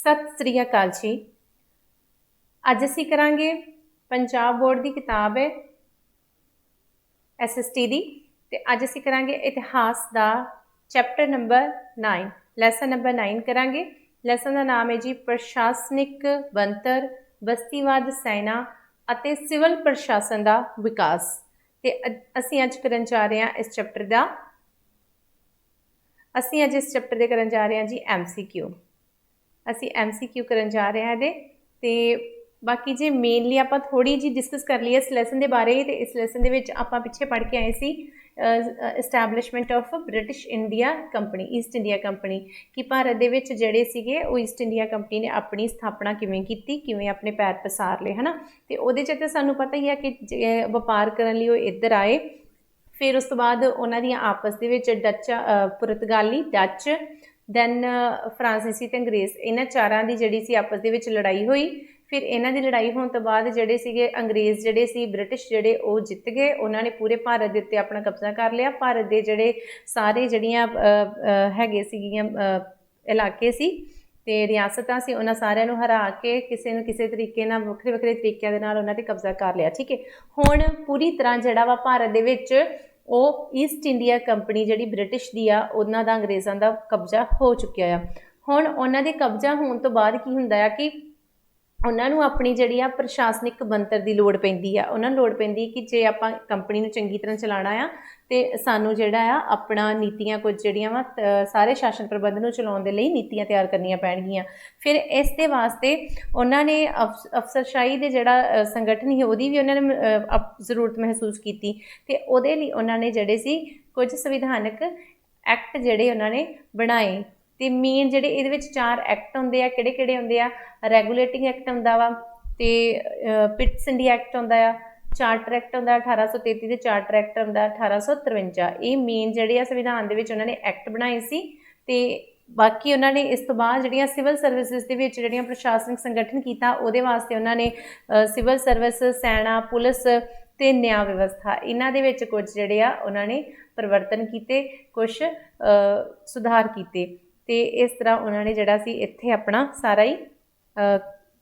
ਸਤਿ ਸ੍ਰੀ ਅਕਾਲ ਜੀ। ਅੱਜ ਅਸੀਂ ਕਰਾਂਗੇ ਪੰਜਾਬ ਬੋਰਡ ਦੀ ਕਿਤਾਬ ਹੈ ਐਸਐਸਟੀ ਦੀ ਤੇ ਅੱਜ ਅਸੀਂ ਕਰਾਂਗੇ ਇਤਿਹਾਸ ਦਾ ਚੈਪਟਰ ਨੰਬਰ 9 ਲੈਸਨ ਨੰਬਰ 9 ਕਰਾਂਗੇ। ਲੈਸਨ ਦਾ ਨਾਮ ਹੈ ਜੀ ਪ੍ਰਸ਼ਾਸਨਿਕ ਬੰਤਰ ਬਸਤੀਵਾਦ, ਸੈਨਾ ਅਤੇ ਸਿਵਲ ਪ੍ਰਸ਼ਾਸਨ ਦਾ ਵਿਕਾਸ। ਤੇ ਅ- ਅਸੀਂ ਅੱਜ ਕਰਨ ਜਾ ਰਹੇ ਹਾਂ ਇਸ ਚੈਪਟਰ ਦਾ। ਅਸੀਂ ਅੱਜ ਇਸ ਚੈਪਟਰ ਦੇ ਕਰਨ ਜਾ ਰਹੇ ਹਾਂ ਜੀ ਐਮਸੀਕਿਊ ਅਸੀਂ ਐਮਸੀਕਿਊ ਕਰਨ ਜਾ ਰਹੇ ਹਾਂ ਇਹਦੇ। ਤੇ ਬਾਕੀ ਜੇ ਮੇਨਲੀ ਆਪਾਂ ਥੋੜੀ ਜੀ ਡਿਸਕਸ ਕਰ ਲਈ ਇਸ ਲੈਸਨ ਦੇ ਬਾਰੇ ਤੇ ਇਸ ਲੈਸਨ ਦੇ ਵਿੱਚ ਆਪਾਂ ਪਿੱਛੇ ਪੜ੍ਹ ਕੇ ਆਏ ਸੀ establishment of British India company East India company ਕਿ ਭਾਰਤ ਦੇ ਵਿੱਚ ਜਿਹੜੇ ਸੀਗੇ ਉਹ ਈਸਟ ਇੰਡੀਆ ਕੰਪਨੀ ਨੇ ਆਪਣੀ ਸਥਾਪਨਾ ਕਿਵੇਂ ਕੀਤੀ, ਕਿਵੇਂ ਆਪਣੇ ਪੈਰ ਪਸਾਰ ਲਏ, ਹਨਾ? ਤੇ ਉਹਦੇ ਚ ਤੇ ਸਾਨੂੰ ਪਤਾ ਹੀ ਹੈ ਕਿ ਜੇ ਵਪਾਰ ਕਰਨ ਲਈ ਉਹ ਇੱਧਰ ਆਏ, ਫਿਰ ਉਸ ਤੋਂ ਬਾਅਦ ਉਹਨਾਂ ਦੀਆਂ ਆਪਸ ਦੇ ਵਿੱਚ ਡੱਚ ਪੁਰਤਗਾਲੀ ਡੱਚ ਦੈਨ ਫਰਾਂਸੀਸੀ ਤੇ ਅੰਗਰੇਜ਼, ਇਹਨਾਂ ਚਾਰਾਂ ਦੀ ਜਿਹੜੀ ਸੀ ਆਪਸ ਦੇ ਵਿੱਚ ਲੜਾਈ ਹੋਈ। ਫਿਰ ਇਹਨਾਂ ਦੀ ਲੜਾਈ ਹੋਣ ਤੋਂ ਬਾਅਦ ਜਿਹੜੇ ਸੀਗੇ ਅੰਗਰੇਜ਼ ਜਿਹੜੇ ਸੀ, ਬ੍ਰਿਟਿਸ਼ ਜਿਹੜੇ ਉਹ ਜਿੱਤ ਗਏ। ਉਹਨਾਂ ਨੇ ਪੂਰੇ ਭਾਰਤ ਦੇ ਉੱਤੇ ਆਪਣਾ ਕਬਜ਼ਾ ਕਰ ਲਿਆ। ਭਾਰਤ ਦੇ ਜਿਹੜੇ ਸਾਰੇ ਜਿਹੜੀਆਂ ਹੈਗੇ ਸੀਗੀਆਂ ਇਲਾਕੇ ਸੀ ਤੇ ਰਿਆਸਤਾਂ ਸੀ, ਉਹਨਾਂ ਸਾਰਿਆਂ ਨੂੰ ਹਰਾ ਕੇ ਕਿਸੇ ਨੂੰ ਕਿਸੇ ਤਰੀਕੇ ਨਾਲ ਵੱਖਰੇ ਵੱਖਰੇ ਤਰੀਕਿਆਂ ਦੇ ਨਾਲ ਉਹਨਾਂ ਤੇ ਕਬਜ਼ਾ ਕਰ ਲਿਆ। ਠੀਕ ਹੈ? ਹੁਣ ਪੂਰੀ ਤਰ੍ਹਾਂ ਜਿਹੜਾ ਵਾ ਭਾਰਤ ਦੇ ਵਿੱਚ ਉਹ ਈਸਟ ਇੰਡੀਆ ਕੰਪਨੀ ਜਿਹੜੀ ਬ੍ਰਿਟਿਸ਼ ਦੀ ਆ, ਉਹਨਾਂ ਦਾ ਅੰਗਰੇਜ਼ਾਂ ਦਾ ਕਬਜ਼ਾ ਹੋ ਚੁੱਕਿਆ ਆ। ਹੁਣ ਉਹਨਾਂ ਦੇ ਕਬਜ਼ਾ ਹੋਣ ਤੋਂ ਬਾਅਦ ਕੀ ਹੁੰਦਾ ਆ ਕਿ ਉਹਨਾਂ ਨੂੰ ਆਪਣੀ ਜਿਹੜੀ ਆ ਪ੍ਰਸ਼ਾਸਨਿਕ ਬਣਤਰ ਦੀ ਲੋੜ ਪੈਂਦੀ ਆ। ਉਹਨਾਂ ਨੂੰ ਲੋੜ ਪੈਂਦੀ ਕਿ ਜੇ ਆਪਾਂ ਕੰਪਨੀ ਨੂੰ ਚੰਗੀ ਤਰ੍ਹਾਂ ਚਲਾਉਣਾ ਆ ਤੇ ਸਾਨੂੰ ਜਿਹੜਾ ਆ ਆਪਣਾ ਨੀਤੀਆਂ ਕੁਝ ਜਿਹੜੀਆਂ ਵਾ ਸਾਰੇ ਸ਼ਾਸਨ ਪ੍ਰਬੰਧ ਨੂੰ ਚਲਾਉਣ ਦੇ ਲਈ ਨੀਤੀਆਂ ਤਿਆਰ ਕਰਨੀਆਂ ਪੈਣਗੀਆਂ। ਫਿਰ ਇਸ ਦੇ ਵਾਸਤੇ ਉਹਨਾਂ ਨੇ ਅਫਸ- ਅਫਸਰਸ਼ਾਹੀ ਦੇ ਜਿਹੜਾ ਸੰਗਠਨ ਸੀ ਉਹਦੀ ਵੀ ਉਹਨਾਂ ਨੇ ਅਪ- ਜ਼ਰੂਰਤ ਮਹਿਸੂਸ ਕੀਤੀ ਤੇ ਉਹਦੇ ਲਈ ਉਹਨਾਂ ਨੇ ਜਿਹੜੇ ਸੀ ਕੁਝ ਸੰਵਿਧਾਨਕ ਐਕਟ ਜਿਹੜੇ ਉਹਨਾਂ ਨੇ ਬਣਾਏ। ਤੇ ਮੇਨ ਜਿਹੜੇ ਇਹਦੇ ਵਿੱਚ ਚਾਰ ਐਕਟ ਹੁੰਦੇ ਆ, ਕਿਹੜੇ ਕਿਹੜੇ ਹੁੰਦੇ ਆ? ਰੈਗੂਲੇਟਿੰਗ ਐਕਟ ਹੁੰਦਾ ਵਾ ਤੇ ਪਿਟਸ ਇੰਡੀਆ ਐਕਟ ਹੁੰਦਾ ਆ ਚਾਰਟਰ ਐਕਟ ਹੁੰਦਾ 1833 ਦੇ ਚਾਰਟਰ ਐਕਟ ਹੁੰਦਾ 1853 ਇਹ ਮੇਨ ਜਿਹੜੇ ਆ ਸੰਵਿਧਾਨ ਦੇ ਵਿੱਚ ਉਹਨਾਂ ਨੇ ਐਕਟ ਬਣਾਏ ਸੀ ਤੇ ਬਾਕੀ ਉਹਨਾਂ ਨੇ ਇਸ ਤੋਂ ਬਾਅਦ ਜਿਹੜੀਆਂ ਸਿਵਲ ਸਰਵਿਸਿਜ਼ ਦੇ ਵਿੱਚ ਜਿਹੜੀਆਂ ਪ੍ਰਸ਼ਾਸਨਿਕ ਸੰਗਠਨ ਕੀਤਾ, ਉਹਦੇ ਵਾਸਤੇ ਉਹਨਾਂ ਨੇ ਸਿਵਲ ਸਰਵਿਸ ਸੈਨਾ, ਪੁਲਿਸ ਤੇ ਨਿਆਂ ਵਿਵਸਥਾ, ਇਹਨਾਂ ਦੇ ਵਿੱਚ ਕੁਝ ਜਿਹੜੇ ਆ ਉਹਨਾਂ ਨੇ ਪਰਿਵਰਤਨ ਕੀਤੇ, ਕੁਝ ਸੁਧਾਰ ਕੀਤੇ। ਤੇ ਇਸ ਤਰ੍ਹਾਂ ਉਹਨਾਂ ਨੇ ਜਿਹੜਾ ਸੀ ਇੱਥੇ ਆਪਣਾ ਸਾਰਾ ਹੀ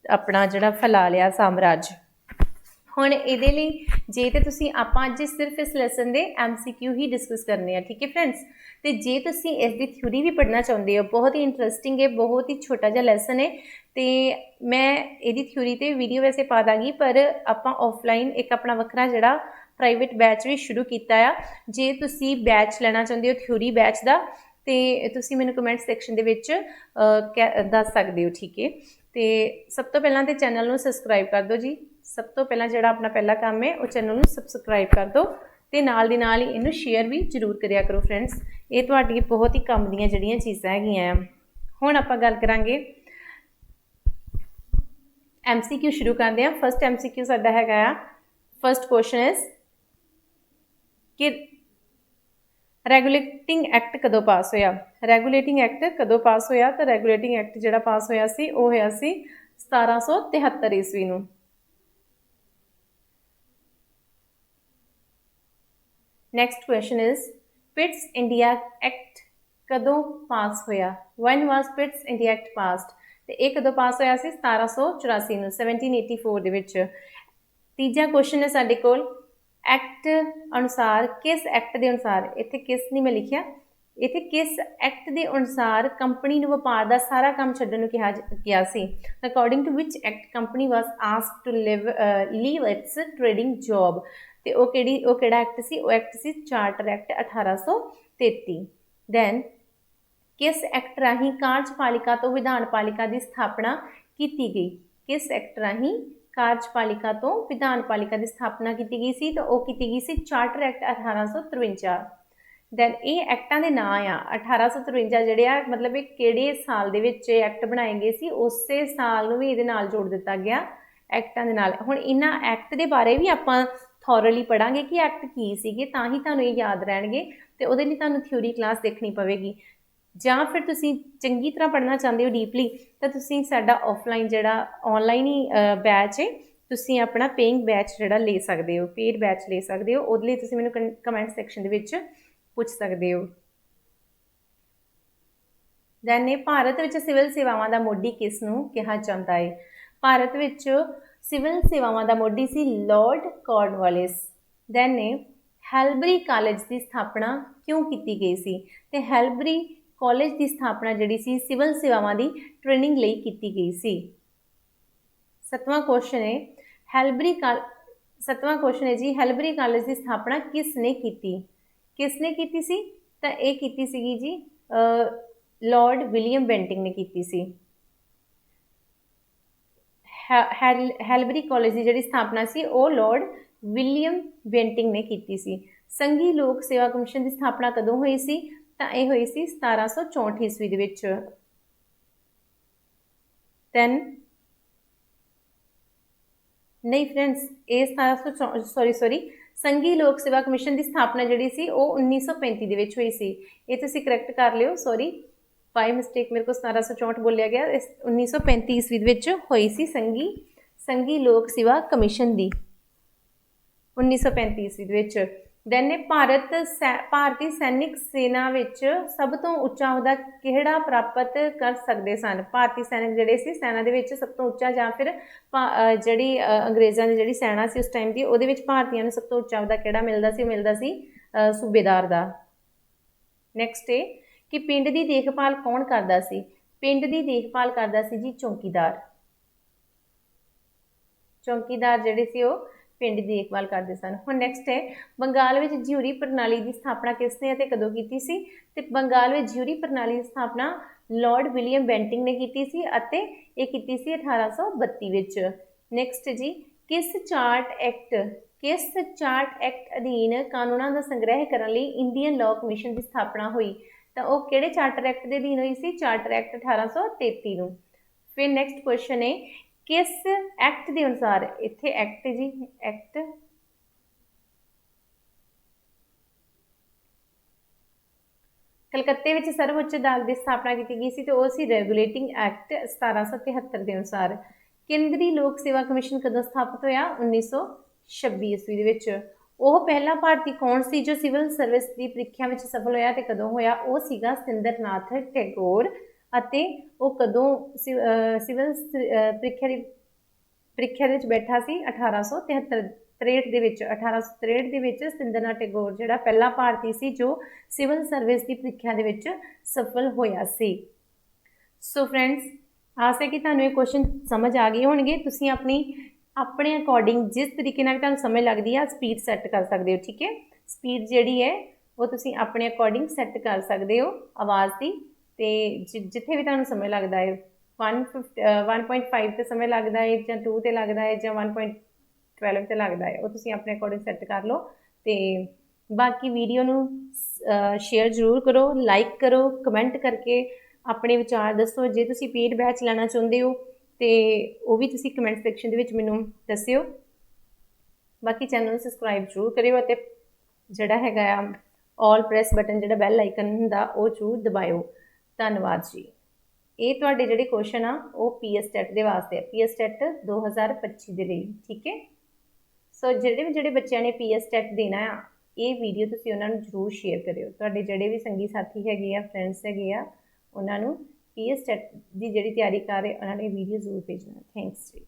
ਆਪਣਾ ਜਿਹੜਾ ਫੈਲਾ ਲਿਆ ਸਾਮਰਾਜ। ਹੁਣ ਇਹਦੇ ਲਈ ਜੇ ਤੇ ਤੁਸੀਂ ਆਪਾਂ ਅੱਜ ਸਿਰਫ ਇਸ ਲੈਸਨ ਦੇ ਐਮਸੀਕਿਊ ਹੀ ਡਿਸਕਸ ਕਰਨੇ ਆ, ਠੀਕ ਹੈ ਫਰੈਂਡਸ ਤੇ ਜੇ ਤੁਸੀਂ ਇਸ ਦੀ ਥਿਊਰੀ ਵੀ ਪੜ੍ਹਨਾ ਚਾਹੁੰਦੇ ਹੋ, ਬਹੁਤ ਹੀ ਇੰਟਰਸਟਿੰਗ ਹੈ, ਬਹੁਤ ਹੀ ਛੋਟਾ ਜਿਹਾ ਲੈਸਨ ਹੈ। ਤੇ ਮੈਂ ਇਹਦੀ ਥਿਊਰੀ ਤੇ ਵੀਡੀਓ ਵੈਸੇ ਪਾ ਦਾਂਗੀ, ਪਰ ਆਪਾਂ ਆਫਲਾਈਨ ਇੱਕ ਆਪਣਾ ਵੱਖਰਾ ਜਿਹੜਾ ਪ੍ਰਾਈਵੇਟ ਬੈਚ ਵੀ ਸ਼ੁਰੂ ਕੀਤਾ ਆ। ਜੇ ਤੁਸੀਂ ਬੈਚ ਲੈਣਾ ਚਾਹੁੰਦੇ ਹੋ ਥਿਊਰੀ ਬੈਚ ਦਾ ਤੇ ਤੁਸੀਂ ਮੈਨੂੰ ਕਮੈਂਟ ਸੈਕਸ਼ਨ ਦੇ ਵਿੱਚ ਅ, ਦੱਸ ਸਕਦੇ ਹੋ ਠੀਕ ਹੈ ਤੇ ਸਭ ਤੋਂ ਪਹਿਲਾਂ ਤੇ ਚੈਨਲ ਨੂੰ ਸਬਸਕ੍ਰਾਈਬ ਕਰ ਦਿਓ ਜੀ। ਸਭ ਤੋਂ ਪਹਿਲਾਂ ਜਿਹੜਾ ਆਪਣਾ ਪਹਿਲਾ ਕੰਮ ਹੈ ਉਹ ਚੈਨਲ ਨੂੰ ਸਬਸਕ੍ਰਾਈਬ ਕਰ ਦਿਓ। ਤੇ ਨਾਲ ਦੀ ਨਾਲ ਹੀ ਇਹਨੂੰ ਸ਼ੇਅਰ ਵੀ ਜ਼ਰੂਰ ਕਰਿਆ ਕਰੋ ਫਰੈਂਡਸ ਇਹ ਤੁਹਾਡੀ ਬਹੁਤ ਹੀ ਕੰਮ ਦੀਆਂ ਜਿਹੜੀਆਂ ਚੀਜ਼ਾਂ ਹੈਗੀਆਂ ਆ। ਹੁਣ ਆਪਾਂ ਗੱਲ ਕਰਾਂਗੇ। ਐਮਸੀਕਿਊ ਸ਼ੁਰੂ ਕਰਦੇ ਹਾਂ। ਫਰਸਟ ਐਮਸੀਕਿਊ ਸਾਡਾ ਹੈਗਾ ਆ। ਫਰਸਟ ਕੁਐਸਚਨ ਇਜ਼ ਕਿ ਰੈਗੂਲੇਟਿੰਗ ਐਕਟ ਕਦੋਂ ਪਾਸ ਹੋਇਆ? ਰੈਗੂਲੇਟਿੰਗ ਐਕਟ ਕਦੋਂ ਪਾਸ ਹੋਇਆ? ਤਾਂ ਰੈਗੂਲੇਟਿੰਗ ਐਕਟ ਜਿਹੜਾ ਪਾਸ ਹੋਇਆ ਸੀ, ਉਹ ਹੋਇਆ ਸੀ 1773 ਈਸਵੀ ਨੂੰ। Next question is Pitt's India act ਕਦੋਂ ਪਾਸ ਹੋਇਆ? When was Pitt's India act passed ਤੇ ਇਹ ਕਦੋਂ ਪਾਸ ਹੋਇਆ ਸੀ? 1784 ਨੂੰ 1784 ਦੇ ਵਿੱਚ। ਤੀਜਾ ਕੁਐਸਚਨ ਹੈ ਸਾਡੇ ਕੋਲ ਐਕਟ ਅਨੁਸਾਰ, ਕਿਸ ਐਕਟ ਦੇ ਅਨੁਸਾਰ, ਇੱਥੇ ਕਿਸ ਨਹੀਂ ਮੈਂ ਲਿਖਿਆ, ਇੱਥੇ ਕਿਸ ਐਕਟ ਦੇ ਅਨੁਸਾਰ ਕੰਪਨੀ ਨੂੰ ਵਪਾਰ ਦਾ ਸਾਰਾ ਕੰਮ ਛੱਡਣ ਨੂੰ ਕਿਹਾ ਗਿਆ ਸੀ। According to which act company was asked to live leave its trading job ਤੇ ਉਹ ਕਿਹੜੀ, ਉਹ ਕਿਹੜਾ ਐਕਟ ਸੀ? ਉਹ ਐਕਟ ਸੀ ਚਾਰਟਰ ਐਕਟ 1833 ਦੈਨ ਕਿਸ ਐਕਟ ਰਾਹੀਂ ਕਾਰਜਪਾਲਿਕਾ ਤੋਂ ਵਿਧਾਨਪਾਲਿਕਾ ਦੀ ਸਥਾਪਨਾ ਕੀਤੀ ਗਈ? ਕਿਸ ਐਕਟ ਰਾਹੀਂ ਕਾਰਜਪਾਲਿਕਾ ਤੋਂ ਵਿਧਾਨ ਪਾਲਿਕਾ ਦੀ ਸਥਾਪਨਾ ਕੀਤੀ ਗਈ ਸੀ ਤਾਂ ਉਹ ਕੀਤੀ ਗਈ ਸੀ ਚਾਰਟਰ ਐਕਟ 1853 ਦੈਨ ਇਹ ਐਕਟਾਂ ਦੇ ਨਾਂ ਆ 1853 ਜਿਹੜੇ ਆ, ਮਤਲਬ ਇਹ ਕਿਹੜੇ ਸਾਲ ਦੇ ਵਿੱਚ ਇਹ ਐਕਟ ਬਣਾਏ ਗਏ ਸੀ, ਉਸੇ ਸਾਲ ਨੂੰ ਵੀ ਇਹਦੇ ਨਾਲ ਜੋੜ ਦਿੱਤਾ ਗਿਆ ਐਕਟਾਂ ਦੇ ਨਾਲ। ਹੁਣ ਇਹਨਾਂ ਐਕਟ ਦੇ ਬਾਰੇ ਵੀ ਆਪਾਂ ਥੋਰਲੀ ਪੜਾਂਗੇ ਕਿ ਐਕਟ ਕੀ ਸੀਗੇ, ਤਾਂ ਹੀ ਤੁਹਾਨੂੰ ਇਹ ਯਾਦ ਰਹਿਣਗੇ ਤੇ ਉਹਦੇ ਲਈ ਤੁਹਾਨੂੰ ਥਿਊਰੀ ਕਲਾਸ ਦੇਖਣੀ ਪਵੇਗੀ। ਜਾਂ ਫਿਰ ਤੁਸੀਂ ਚੰਗੀ ਤਰ੍ਹਾਂ ਪੜ੍ਹਨਾ ਚਾਹੁੰਦੇ ਹੋ ਡੀਪਲੀ ਤਾਂ ਤੁਸੀਂ ਸਾਡਾ ਆਫਲਾਈਨ ਜਿਹੜਾ ਆਨਲਾਈਨ ਹੀ ਬੈਚ ਹੈ ਤੁਸੀਂ ਆਪਣਾ ਪੇਇੰਗ ਬੈਚ ਜਿਹੜਾ ਲੈ ਸਕਦੇ ਹੋ ਪੇਡ ਬੈਚ ਲੈ ਸਕਦੇ ਹੋ, ਉਹਦੇ ਲਈ ਤੁਸੀਂ ਮੈਨੂੰ ਕਮੈਂਟ ਸੈਕਸ਼ਨ ਦੇ ਵਿੱਚ ਪੁੱਛ ਸਕਦੇ ਹੋ। ਦੈਨ ਨੇ ਭਾਰਤ ਵਿੱਚ ਸਿਵਲ ਸੇਵਾਵਾਂ ਦਾ ਮੋਢੀ ਕਿਸ ਨੂੰ ਕਿਹਾ ਜਾਂਦਾ ਹੈ ਭਾਰਤ ਵਿੱਚ ਸਿਵਲ ਸੇਵਾਵਾਂ ਦਾ ਮੋਢੀ ਸੀ ਲਾਰਡ ਕਾਰਨਵਾਲਿਸ ਦੈਨ ਨੇ ਹੈਲਬਰੀ ਕਾਲਜ ਦੀ ਸਥਾਪਨਾ ਕਿਉਂ ਕੀਤੀ ਗਈ ਸੀ? ਤੇ ਹੈਲਬਰੀ ਕਾਲਜ ਦੀ ਸਥਾਪਨਾ ਜਿਹੜੀ ਸੀ, ਸਿਵਲ ਸੇਵਾਵਾਂ ਦੀ ਟ੍ਰੇਨਿੰਗ ਲਈ ਕੀਤੀ ਗਈ ਸੀ। ਸਤਵਾਂ ਕੁਐਸਚਨ ਹੈ ਹੈਲਬਰੀ ਕਾਲ ਸਤਵਾਂ ਕੁਐਸਚਨ ਹੈ ਜੀ ਹੈਲਬਰੀ ਕਾਲਜ ਦੀ ਸਥਾਪਨਾ ਕਿਸ ਨੇ ਕੀਤੀ? ਕਿਸ ਨੇ ਕੀਤੀ ਸੀ? ਤਾਂ ਇਹ ਕੀਤੀ ਸੀਗੀ ਜੀ ਲਾਰਡ ਵਿਲੀਅਮ ਬੈਂਟਿੰਗ ਨੇ ਕੀਤੀ ਸੀ। ਹੈਲਬਰੀ ਕਾਲਜ ਦੀ ਜਿਹੜੀ ਸਥਾਪਨਾ ਸੀ, ਉਹ ਲਾਰਡ ਵਿਲੀਅਮ ਬੈਂਟਿੰਗ ਨੇ ਕੀਤੀ ਸੀ। ਸੰਘੀ ਲੋਕ ਸੇਵਾ ਕਮਿਸ਼ਨ ਦੀ ਸਥਾਪਨਾ ਕਦੋਂ ਹੋਈ ਸੀ? ਤਾਂ ਇਹ ਹੋਈ ਸੀ 1764 ਈਸਵੀ ਦੇ ਵਿੱਚ। ਦੈਨ ਨਹੀਂ ਫਰੈਂਡਸ ਇਹ 1700 ਸੌਰੀ ਸੌਰੀ ਸੰਘੀ ਲੋਕ ਸੇਵਾ ਕਮਿਸ਼ਨ ਦੀ ਸਥਾਪਨਾ ਜਿਹੜੀ ਸੀ, ਉਹ 1935 ਦੇ ਵਿੱਚ ਹੋਈ ਸੀ। ਇਹ ਤੁਸੀਂ ਕਰੈਕਟ ਕਰ ਲਿਓ ਸੌਰੀ ਬਾਈ ਮਿਸਟੇਕ ਮੇਰੇ ਕੋਲ 1764 ਬੋਲਿਆ ਗਿਆ, ਇਸ 1935 ਈਸਵੀ ਦੇ ਵਿੱਚ ਹੋਈ ਸੀ ਸੰਘੀ ਸੰਘੀ ਲੋਕ ਸੇਵਾ ਕਮਿਸ਼ਨ ਦੀ 1935 ਈਸਵੀ ਦੇ ਵਿੱਚ। ਦੈਨ ਨੇ ਭਾਰਤ ਭਾਰਤੀ ਸੈਨਿਕ ਸੈਨਾ ਵਿੱਚ ਸਭ ਤੋਂ ਉੱਚਾ ਅਹੁਦਾ ਕਿਹੜਾ ਪ੍ਰਾਪਤ ਕਰ ਸਕਦੇ ਸਨ? ਭਾਰਤੀ ਸੈਨਿਕ ਜਿਹੜੇ ਸੀ, ਸੈਨਾ ਦੇ ਵਿੱਚ ਸਭ ਤੋਂ ਉੱਚਾ ਜਾਂ ਫਿਰ ਜਿਹੜੀ ਅੰਗਰੇਜ਼ਾਂ ਦੀ ਜਿਹੜੀ ਸੈਨਾ ਸੀ ਉਸ ਟਾਈਮ ਦੀ, ਉਹਦੇ ਵਿੱਚ ਭਾਰਤੀਆਂ ਨੂੰ ਸਭ ਤੋਂ ਉੱਚਾ ਅਹੁਦਾ ਕਿਹੜਾ ਮਿਲਦਾ ਸੀ? ਮਿਲਦਾ ਸੀ ਸੂਬੇਦਾਰ ਦਾ। ਨੈਕਸਟ ਹੈ ਕਿ ਪਿੰਡ ਦੀ ਦੇਖਭਾਲ ਕੌਣ ਕਰਦਾ ਸੀ? ਪਿੰਡ ਦੀ ਦੇਖਭਾਲ ਕਰਦਾ ਸੀ ਜੀ ਚੌਕੀਦਾਰ। ਚੌਕੀਦਾਰ ਜਿਹੜੇ ਸੀ ਉਹ ਪਿੰਡ ਦੀ ਦੇਖਭਾਲ ਕਰਦੇ ਸਨ। ਹੁਣ ਨੈਕਸਟ ਹੈ, ਬੰਗਾਲ ਵਿੱਚ ਜਿਊਰੀ ਪ੍ਰਣਾਲੀ ਦੀ ਸਥਾਪਨਾ ਕਿਸ ਨੇ ਅਤੇ ਕਦੋਂ ਕੀਤੀ ਸੀ? ਤੇ ਬੰਗਾਲ ਵਿੱਚ ਜਿਊਰੀ ਪ੍ਰਣਾਲੀ ਦੀ ਸਥਾਪਨਾ ਲਾਰਡ ਵਿਲੀਅਮ ਬੈਂਟਿੰਗ ਨੇ ਕੀਤੀ ਸੀ ਅਤੇ ਇਹ ਕੀਤੀ ਸੀ 1832 ਵਿੱਚ। ਨੈਕਸਟ ਜੀ, ਕਿਸ ਚਾਰਟ ਐਕਟ, ਕਿਸ ਚਾਰਟ ਐਕਟ ਅਧੀਨ ਕਾਨੂੰਨਾਂ ਦਾ ਸੰਗ੍ਰਹਿ ਕਰਨ ਲਈ ਇੰਡੀਅਨ ਲਾਅ ਕਮਿਸ਼ਨ ਦੀ ਸਥਾਪਨਾ ਹੋਈ? ਤਾਂ ਉਹ ਕਿਹੜੇ ਚਾਰਟਰ ਐਕਟ ਦੇ ਅਧੀਨ ਹੋਈ ਸੀ? ਚਾਰਟਰ ਐਕਟ 1833 ਨੂੰ। ਫਿਰ ਨੈਕਸਟ ਕੁਐਸਚਨ ਹੈ ਕਿਸ ਐਕਟ ਦੇ ਅਨੁਸਾਰ? ਇੱਥੇ ਐਕਟ ਜੀ ਐਕਟ ਕਲਕੱਤੇ ਵਿੱਚ ਸਰਵਉੱਚ ਅਦਾਲਤ ਦੀ ਸਥਾਪਨਾ ਕੀਤੀ ਗਈ ਸੀ ਤੇ ਉਹ ਸੀ ਰੈਗੂਲੇਟਿੰਗ ਐਕਟ 1773 ਦੇ ਅਨੁਸਾਰ। ਕੇਂਦਰੀ ਲੋਕ ਸੇਵਾ ਕਮਿਸ਼ਨ ਕਦੋਂ ਸਥਾਪਿਤ ਹੋਇਆ? 1926 ਈਸਵੀ ਦੇ ਵਿੱਚ। ਉਹ ਪਹਿਲਾ ਭਾਰਤੀ ਕੌਣ ਸੀ ਜੋ ਸਿਵਲ ਸਰਵਿਸ ਦੀ ਪ੍ਰੀਖਿਆ ਵਿੱਚ ਸਫਲ ਹੋਇਆ ਤੇ ਕਦੋਂ ਹੋਇਆ? ਉਹ ਸੀਗਾ ਸਤਿੰਦਰਨਾਥ ਟੈਗੋਰ। ਅਤੇ ਉਹ ਕਦੋਂ ਸਿਵਲ ਪ੍ਰੀਖਿਆ ਦੀ, ਪ੍ਰੀਖਿਆ ਦੇ ਵਿੱਚ ਬੈਠਾ ਸੀ 1873 63 ਦੇ ਵਿੱਚ 1863 ਦੇ ਵਿੱਚ ਸਿੰਦਰਨਾਥ ਟੈਗੋਰ, ਜਿਹੜਾ ਪਹਿਲਾ ਭਾਰਤੀ ਸੀ, ਜੋ ਸਿਵਲ ਸਰਵਿਸ ਦੀ ਪ੍ਰੀਖਿਆ ਦੇ ਵਿੱਚ ਸਫਲ ਹੋਇਆ ਸੀ। ਸੋ ਫਰੈਂਡਸ ਆਸ ਹੈ ਕਿ ਤੁਹਾਨੂੰ ਇਹ ਕੁਐਸਚਨ ਸਮਝ ਆ ਗਏ ਹੋਣਗੇ। ਤੁਸੀਂ ਆਪਣੀ, ਆਪਣੇ ਅਕੋਰਡਿੰਗ ਜਿਸ ਤਰੀਕੇ ਨਾਲ ਤੁਹਾਨੂੰ ਸਮਝ ਲੱਗਦੀ ਆ ਸਪੀਡ ਸੈੱਟ ਕਰ ਸਕਦੇ ਹੋ, ਠੀਕ ਹੈ? ਸਪੀਡ ਜਿਹੜੀ ਹੈ, ਉਹ ਤੁਸੀਂ ਆਪਣੇ ਅਕੋਰਡਿੰਗ ਸੈੱਟ ਕਰ ਸਕਦੇ ਹੋ, ਆਵਾਜ਼ ਦੀ। ਤੇ ਜਿੱਥੇ ਵੀ ਤੁਹਾਨੂੰ ਸਮੇਂ ਲੱਗਦਾ ਹੈ 1.5 ਤੇ ਸਮੇਂ ਲੱਗਦਾ ਹੈ ਜਾਂ 2 ਤੇ ਲੱਗਦਾ ਹੈ ਜਾਂ 1.12 ਤੇ ਲੱਗਦਾ ਹੈ, ਉਹ ਤੁਸੀਂ ਆਪਣੇ ਅਕੋਰਡਿੰਗ ਸੈੱਟ ਕਰ ਲਓ ਤੇ ਬਾਕੀ ਵੀਡੀਓ ਨੂੰ ਸ਼ੇਅਰ ਜ਼ਰੂਰ ਕਰੋ ਲਾਈਕ ਕਰੋ ਕਮੈਂਟ ਕਰਕੇ ਆਪਣੇ ਵਿਚਾਰ ਦੱਸੋ, ਜੇ ਤੁਸੀਂ ਪੇਡ ਬੈਚ ਲੈਣਾ ਚਾਹੁੰਦੇ ਹੋ ਤੇ ਉਹ ਵੀ ਤੁਸੀਂ ਕਮੈਂਟ ਸੈਕਸ਼ਨ ਦੇ ਵਿੱਚ ਮੈਨੂੰ ਦੱਸਿਓ। ਬਾਕੀ ਚੈਨਲ ਨੂੰ ਸਬਸਕ੍ਰਾਈਬ ਜ਼ਰੂਰ ਕਰਿਓ ਅਤੇ ਜਿਹੜਾ ਹੈਗਾ ਆ ਆਲ ਪ੍ਰੈਸ ਬਟਨ ਜਿਹੜਾ ਬੈਲ ਆਈਕਨ ਹੁੰਦਾ, ਉਹ ਜ਼ਰੂਰ ਦਬਾਇਓ। ਧੰਨਵਾਦ ਜੀ। ਇਹ ਤੁਹਾਡੇ ਜਿਹੜੇ ਕੁਐਸਚਨ ਆ, ਉਹ ਪੀਐਸ ਟੈਟ ਦੇ ਵਾਸਤੇ ਆ। ਪੀਐਸ ਟੈਟ 2025 ਦੇ ਲਈ, ਠੀਕ ਹੈ? ਸੋ ਜਿਹੜੇ ਵੀ ਜਿਹੜੇ ਬੱਚਿਆਂ ਨੇ ਪੀਐਸ ਟੈਟ ਦੇਣਾ ਆ, ਇਹ ਵੀਡੀਓ ਤੁਸੀਂ ਉਹਨਾਂ ਨੂੰ ਜ਼ਰੂਰ ਸ਼ੇਅਰ ਕਰਿਓ। ਤੁਹਾਡੇ ਜਿਹੜੇ ਵੀ ਸੰਗੀ ਸਾਥੀ ਹੈਗੇ ਆ ਫਰੈਂਡਸ ਹੈਗੇ ਆ, ਉਹਨਾਂ ਨੂੰ ਪੀਐਸ ਟੈਟ ਦੀ ਜਿਹੜੀ ਤਿਆਰੀ ਕਰ ਰਹੇ ਉਹਨਾਂ ਨੇ ਵੀਡੀਓ ਜ਼ਰੂਰ ਭੇਜਣਾ। ਥੈਂਕਸ ਜੀ।